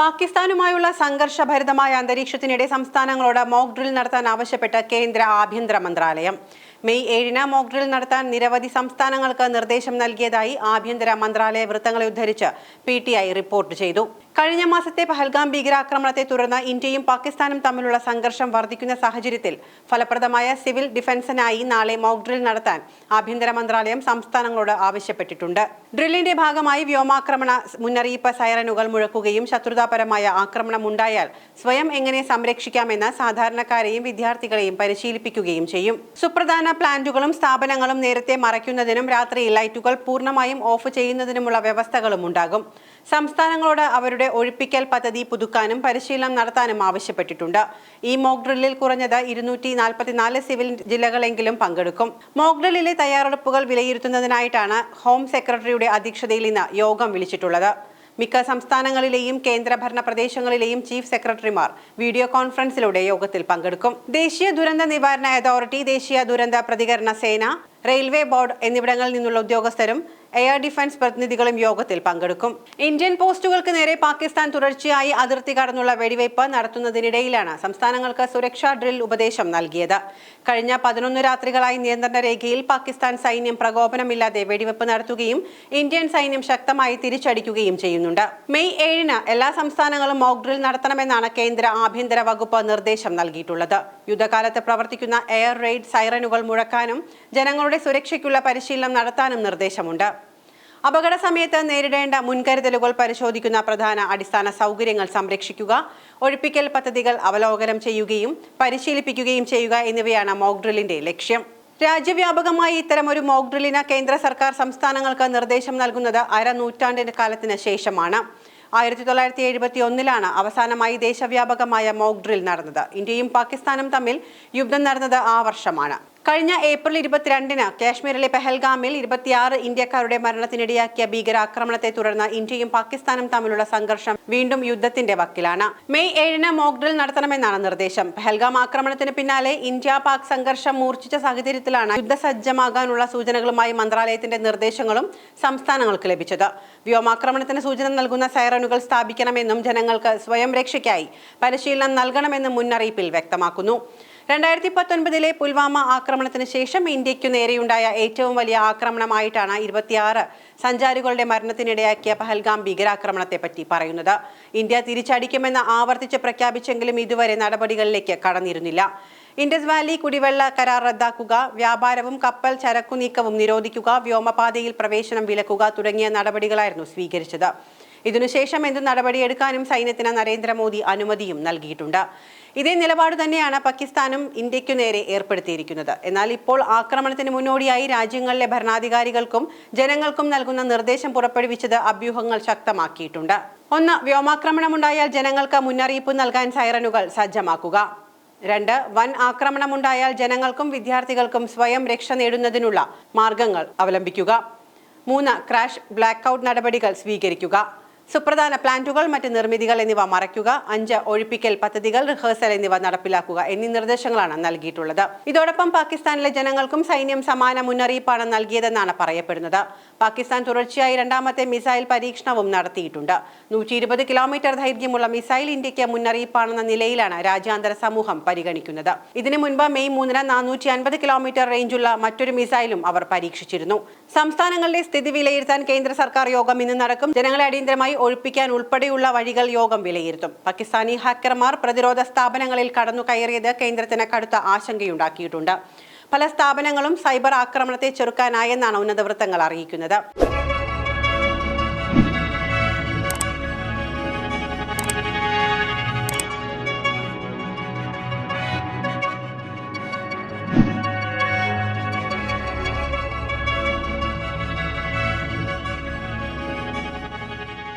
പാകിസ്ഥാനുമായുള്ള സംഘർഷഭരിതമായ അന്തരീക്ഷത്തിനിടെ സംസ്ഥാനങ്ങളോട് mock drill നടത്താൻ ആവശ്യപ്പെട്ട് കേന്ദ്ര ആഭ്യന്തര മന്ത്രാലയം. മെയ് ഏഴിന് മോക്ഡ്രിൽ നടത്താൻ നിരവധി സംസ്ഥാനങ്ങൾക്ക് നിർദ്ദേശം നൽകിയതായി ആഭ്യന്തര മന്ത്രാലയ വൃത്തങ്ങളെ ഉദ്ധരിച്ച് പി റിപ്പോർട്ട് ചെയ്തു. കഴിഞ്ഞ മാസത്തെ പഹൽഗാം ഭീകരാക്രമണത്തെ തുടർന്ന് ഇന്ത്യയും പാകിസ്ഥാനും തമ്മിലുള്ള സംഘർഷം വർദ്ധിക്കുന്ന സാഹചര്യത്തിൽ ഫലപ്രദമായ സിവിൽ ഡിഫൻസിനായി നാളെ മോക്ഡ്രിൽ നടത്താൻ ആഭ്യന്തര മന്ത്രാലയം സംസ്ഥാനങ്ങളോട് ആവശ്യപ്പെട്ടിട്ടുണ്ട്. ഡ്രില്ലിന്റെ ഭാഗമായി വ്യോമാക്രമണ മുന്നറിയിപ്പ് സൈറനുകൾ മുഴക്കുകയും ശത്രുതാപരമായ ആക്രമണം ഉണ്ടായാൽ സ്വയം എങ്ങനെ സംരക്ഷിക്കാമെന്ന് സാധാരണക്കാരെയും വിദ്യാർത്ഥികളെയും പരിശീലിപ്പിക്കുകയും ചെയ്യും. സുപ്രധാന പ്ലാന്റുകളും സ്ഥാപനങ്ങളും നേരത്തെ മറയ്ക്കുന്നതിനും രാത്രി ലൈറ്റുകൾ പൂർണമായും ഓഫ് ചെയ്യുന്നതിനുമുള്ള വ്യവസ്ഥകളും ഉണ്ടാകും. സംസ്ഥാനങ്ങളോട് അവരുടെ ഒഴിപ്പിക്കൽ പദ്ധതി പുതുക്കാനും പരിശീലനം നടത്താനും ആവശ്യപ്പെട്ടിട്ടുണ്ട്. ഈ മോക്ക് ഡ്രില്ലിൽ കുറഞ്ഞത് ഇരുന്നൂറ്റി നാൽപ്പത്തിനാല് സിവിൽ ജില്ലകളെങ്കിലും പങ്കെടുക്കും. മോക്ക് ഡ്രില്ലിലെ തയ്യാറെടുപ്പുകൾ വിലയിരുത്തുന്നതിനായിട്ടാണ് ഹോം സെക്രട്ടറിയുടെ അധ്യക്ഷതയിൽ ഇന്ന് യോഗം വിളിച്ചിട്ടുള്ളത്. മിക്ക സംസ്ഥാനങ്ങളിലെയും കേന്ദ്രഭരണ പ്രദേശങ്ങളിലെയും ചീഫ് സെക്രട്ടറിമാർ വീഡിയോ കോൺഫറൻസിലൂടെ യോഗത്തിൽ പങ്കെടുക്കും. ദേശീയ ദുരന്ത നിവാരണ അതോറിറ്റി ദേശീയ ദുരന്ത പ്രതികരണ സേന റെയിൽവേ ബോർഡ് എന്നിവിടങ്ങളിൽ നിന്നുള്ള ഉദ്യോഗസ്ഥരും എയർ ഡിഫൻസ് പ്രതിനിധികളും യോഗത്തിൽ പങ്കെടുക്കും. ഇന്ത്യൻ പോസ്റ്റുകൾക്ക് നേരെ പാകിസ്ഥാൻ തുടർച്ചയായി അതിർത്തി കടന്നുള്ള വെടിവയ്പ് നടത്തുന്നതിനിടയിലാണ് സംസ്ഥാനങ്ങൾക്ക് സുരക്ഷാ ഡ്രിൽ ഉപദേശം നൽകിയത്. കഴിഞ്ഞ പതിനൊന്ന് രാത്രികളായി നിയന്ത്രണ രേഖയിൽ പാകിസ്ഥാൻ സൈന്യം പ്രകോപനമില്ലാതെ വെടിവയ്പ് നടത്തുകയും ഇന്ത്യൻ സൈന്യം ശക്തമായി തിരിച്ചടിക്കുകയും ചെയ്യുന്നുണ്ട്. മെയ് ഏഴിന് എല്ലാ സംസ്ഥാനങ്ങളും മോക് ഡ്രിൽ നടത്തണമെന്നാണ് കേന്ദ്ര ആഭ്യന്തര വകുപ്പ് നിർദ്ദേശം നൽകിയിട്ടുള്ളത്. യുദ്ധകാലത്ത് പ്രവർത്തിക്കുന്ന എയർ റെയ്ഡ് സൈറനുകൾ മുഴക്കാനും ജനങ്ങളുടെ സുരക്ഷയ്ക്കുള്ള പരിശീലനം നടത്താനും നിർദ്ദേശമുണ്ട്. അപകട സമയത്ത് നേരിടേണ്ട മുൻകരുതലുകൾ പരിശോധിക്കുന്ന പ്രധാന അടിസ്ഥാന സൗകര്യങ്ങൾ സംരക്ഷിക്കുക ഒഴിപ്പിക്കൽ പദ്ധതികൾ അവലോകനം ചെയ്യുകയും പരിശീലിപ്പിക്കുകയും ചെയ്യുക എന്നിവയാണ് മോക്ഡ്രില്ലിന്റെ ലക്ഷ്യം. രാജ്യവ്യാപകമായി ഇത്തരമൊരു മോക്ഡ്രില്ലിന് കേന്ദ്ര സർക്കാർ സംസ്ഥാനങ്ങൾക്ക് നിർദ്ദേശം നൽകുന്നത് അരനൂറ്റാണ്ടിന് കാലത്തിന് ശേഷമാണ്. ആയിരത്തി തൊള്ളായിരത്തി എഴുപത്തി ഒന്നിലാണ് അവസാനമായി ദേശവ്യാപകമായ മോക്ക് ഡ്രിൽ നടന്നത്. ഇന്ത്യയും പാകിസ്ഥാനും തമ്മിൽ യുദ്ധം നടന്നത് ആ വർഷമാണ്. കഴിഞ്ഞ ഏപ്രിൽ ഇരുപത്തിരണ്ടിന് കാശ്മീരിലെ പെഹൽഗാമിൽ ഇരുപത്തിയാറ് ഇന്ത്യക്കാരുടെ മരണത്തിനിടയാക്കിയ ഭീകരാക്രമണത്തെ തുടർന്ന് ഇന്ത്യയും പാകിസ്ഥാനും തമ്മിലുള്ള സംഘർഷം വീണ്ടും യുദ്ധത്തിന്റെ വക്കിലാണ്. മെയ് ഏഴിന് മോക്ഡ്രിൽ നടത്തണമെന്നാണ് നിർദ്ദേശം. പെഹൽഗാം ആക്രമണത്തിന് പിന്നാലെ ഇന്ത്യ പാക് സംഘർഷം മൂർച്ഛിച്ച സാഹചര്യത്തിലാണ് യുദ്ധസജ്ജമാകാനുള്ള സൂചനകളുമായി മന്ത്രാലയത്തിന്റെ നിർദ്ദേശങ്ങളും സംസ്ഥാനങ്ങൾക്ക് ലഭിച്ചത്. വ്യോമാക്രമണത്തിന് സൂചന നൽകുന്ന സൈറനുകൾ സ്ഥാപിക്കണമെന്നും ജനങ്ങൾക്ക് സ്വയം രക്ഷയ്ക്കായി പരിശീലനം നൽകണമെന്നും മുന്നറിയിപ്പിൽ വ്യക്തമാക്കുന്നു. രണ്ടായിരത്തി പത്തൊൻപതിലെ പുൽവാമ ആക്രമണത്തിന് ശേഷം ഇന്ത്യയ്ക്കു നേരെയുണ്ടായ ഏറ്റവും വലിയ ആക്രമണമായിട്ടാണ് ഇരുപത്തിയാറ് സഞ്ചാരികളുടെ മരണത്തിനിടയാക്കിയ പഹൽഗാം ഭീകരാക്രമണത്തെ പറ്റി പറയുന്നത്. ഇന്ത്യ തിരിച്ചടിക്കുമെന്ന് ആവർത്തിച്ച് പ്രഖ്യാപിച്ചെങ്കിലും ഇതുവരെ നടപടികളിലേക്ക് കടന്നിരുന്നില്ല. ഇൻഡസ് വാലി കുടിവെള്ള കരാർ റദ്ദാക്കുക വ്യാപാരവും കപ്പൽ ചരക്കു നീക്കവും നിരോധിക്കുക വ്യോമപാതയിൽ പ്രവേശനം വിലക്കുക തുടങ്ങിയ നടപടികളായിരുന്നു സ്വീകരിച്ചത്. ഇതിനുശേഷം എന്ത് നടപടിയെടുക്കാനും സൈന്യത്തിന് നരേന്ദ്രമോദി അനുമതിയും നൽകിയിട്ടുണ്ട്. ഇതേ നിലപാട് തന്നെയാണ് പാകിസ്ഥാനും ഇന്ത്യയ്ക്കു നേരെ ഏർപ്പെടുത്തിയിരിക്കുന്നത്. എന്നാൽ ഇപ്പോൾ ആക്രമണത്തിന് മുന്നോടിയായി രാജ്യങ്ങളിലെ ഭരണാധികാരികൾക്കും ജനങ്ങൾക്കും നൽകുന്ന നിർദ്ദേശം പുറപ്പെടുവിച്ചത് അഭ്യൂഹങ്ങൾ ശക്തമാക്കിയിട്ടുണ്ട്. ഒന്ന് വ്യോമാക്രമണമുണ്ടായാൽ ജനങ്ങൾക്ക് മുന്നറിയിപ്പ് നൽകാൻ സൈറനുകൾ സജ്ജമാക്കുക. രണ്ട് വൻ ആക്രമണമുണ്ടായാൽ ജനങ്ങൾക്കും വിദ്യാർത്ഥികൾക്കും സ്വയം രക്ഷ നേടുന്നതിനുള്ള മാർഗങ്ങൾ അവലംബിക്കുക. മൂന്ന് ക്രാഷ് ബ്ലാക്ക് നടപടികൾ സ്വീകരിക്കുക. സുപ്രധാന പ്ലാന്റുകൾ മറ്റ് നിർമ്മിതികൾ എന്നിവ മറയ്ക്കുക അഞ്ച് ഒഴിപ്പിക്കൽ പദ്ധതികൾ റിഹേഴ്സൽ എന്നിവ നടപ്പിലാക്കുക എന്നീ നിർദ്ദേശങ്ങളാണ് നൽകിയിട്ടുള്ളത്. ഇതോടൊപ്പം പാകിസ്ഥാനിലെ ജനങ്ങൾക്കും സൈന്യം സമാന മുന്നറിയിപ്പാണ് നൽകിയതെന്നാണ് പറയപ്പെടുന്നത്. പാകിസ്ഥാൻ തുടർച്ചയായി രണ്ടാമത്തെ മിസൈൽ പരീക്ഷണവും നടത്തിയിട്ടുണ്ട്. നൂറ്റി ഇരുപത് കിലോമീറ്റർ ദൈർഘ്യമുള്ള മിസൈൽ ഇന്ത്യയ്ക്ക് മുന്നറിയിപ്പാണെന്ന നിലയിലാണ് രാജ്യാന്തര സമൂഹം പരിഗണിക്കുന്നത്. ഇതിനു മുൻപ് മെയ് മൂന്നിന് നാനൂറ്റി അൻപത് കിലോമീറ്റർ റേഞ്ചുള്ള മറ്റൊരു മിസൈലും അവർ പരീക്ഷിച്ചിരുന്നു. സംസ്ഥാനങ്ങളുടെ സ്ഥിതി വിലയിരുത്താൻ കേന്ദ്ര സർക്കാർ യോഗം ഇന്ന് നടക്കും. ജനങ്ങളെ അടിയന്തരമായി ഒഴിപ്പിക്കാൻ ഉൾപ്പെടെയുള്ള വഴികൾ യോഗം വിലയിരുത്തും. പാകിസ്ഥാനി ഹാക്കർമാർ പ്രതിരോധ സ്ഥാപനങ്ങളിൽ കടന്നു കയറിയത് കേന്ദ്രത്തിന് കടുത്ത ആശങ്കയുണ്ടാക്കിയിട്ടുണ്ട്. പല സ്ഥാപനങ്ങളും സൈബർ ആക്രമണത്തെ ചെറുക്കാനായെന്നാണ് ഉന്നത വൃത്തങ്ങൾ അറിയിക്കുന്നത്.